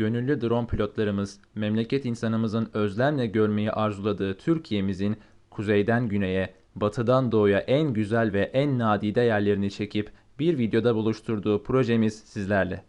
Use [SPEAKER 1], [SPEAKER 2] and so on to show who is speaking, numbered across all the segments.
[SPEAKER 1] Gönüllü drone pilotlarımız, memleket insanımızın özlemle görmeyi arzuladığı Türkiye'mizin kuzeyden güneye, batıdan doğuya en güzel ve en nadide yerlerini çekip bir videoda buluşturduğu projemiz sizlerle.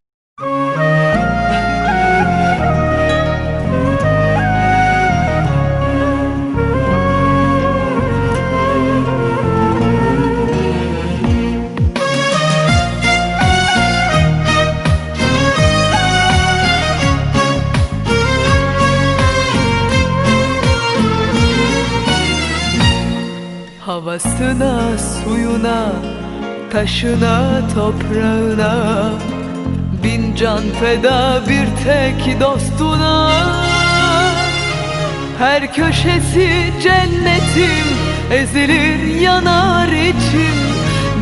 [SPEAKER 2] Havasına, suyuna, taşına, toprağına Bin can feda bir tek dostuna. Her köşesi cennetim Ezilir yanar içim.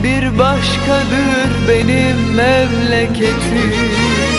[SPEAKER 2] Bir başkadır benim memleketim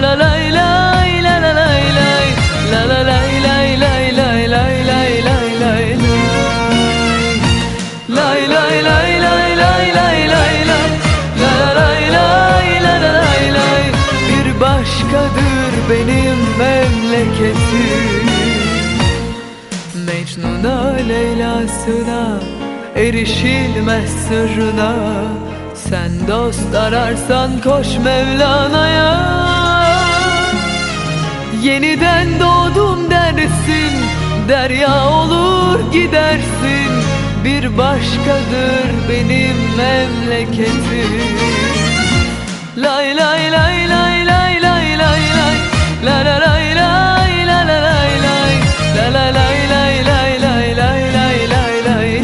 [SPEAKER 2] La Mecnun'a Leyla'sına Erişilmez sırrına. Sen dost ararsan koş Mevlana'ya Derya olur gidersin Bir başkadır benim memleketim Lay lay lay lay lay lay lay lay La la lay lay la la lay lay La la lay lay lay lay lay lay lay lay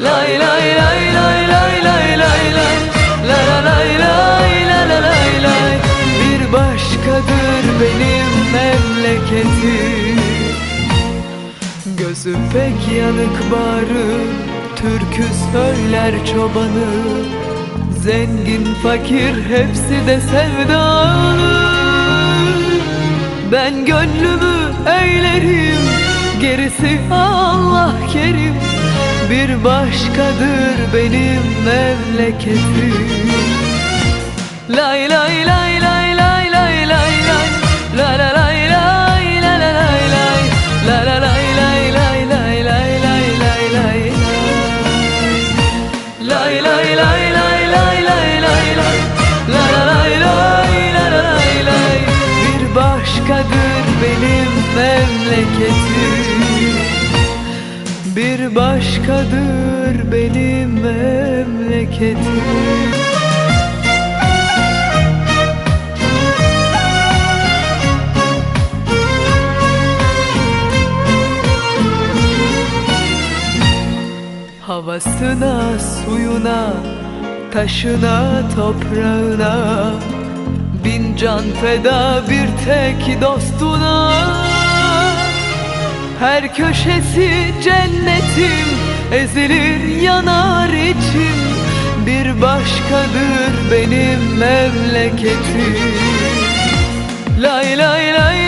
[SPEAKER 2] Lay lay lay lay lay lay lay lay La la lay lay la la lay lay Bir başkadır benim memleketim pek yanık barı Türkü söyler çobanı. Zengin fakir hepsi de sevdalı Ben gönlümü eylerim Gerisi Allah kerim. Bir başkadır benim memleketim. Lay benim memleketim. Bir başkadır benim memleketim. Havasına, suyuna, taşına, toprağına Bin can feda bir tek dostuna. Her köşesi cennetim Ezilir yanar içim. Bir başkadır benim memleketim. Lay lay lay